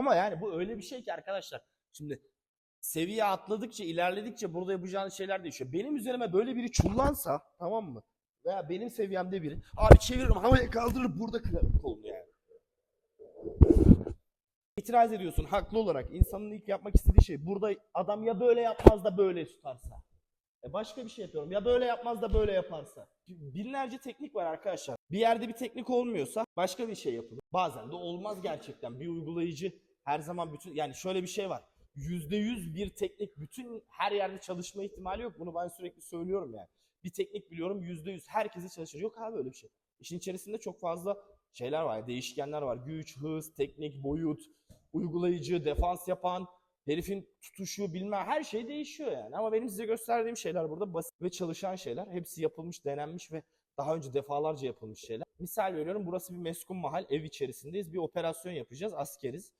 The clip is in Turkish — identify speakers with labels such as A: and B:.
A: Ama yani bu öyle bir şey ki arkadaşlar. Şimdi seviye atladıkça, ilerledikçe burada yapacağınız şeyler değişiyor. Benim üzerime böyle biri çullansa tamam mı? Veya benim seviyemde biri. Abi çeviririm havaya kaldırır burada kırarım kolunu yani. İtiraz ediyorsun haklı olarak. İnsanın ilk yapmak istediği şey. Burada adam ya böyle yapmaz da böyle tutarsa. E başka bir şey yapıyorum. Ya böyle yapmaz da böyle yaparsa. Binlerce teknik var arkadaşlar. Bir yerde bir teknik olmuyorsa başka bir şey yapılır. Bazen de olmaz gerçekten. Bir uygulayıcı her zaman bütün yani şöyle bir şey var. %100 bir teknik bütün her yerde çalışma ihtimali yok. Bunu ben sürekli söylüyorum yani. Bir teknik biliyorum %100 herkese çalışır. Yok abi öyle bir şey. İşin içerisinde çok fazla şeyler var. Değişkenler var. Güç, hız, teknik, boyut, uygulayıcı, defans yapan, herifin tutuşu bilmem her şey değişiyor yani. Ama benim size gösterdiğim şeyler burada basit ve çalışan şeyler. Hepsi yapılmış, denenmiş ve daha önce defalarca yapılmış şeyler. Misal veriyorum burası bir meskun mahal ev içerisindeyiz. Bir operasyon yapacağız askeriz.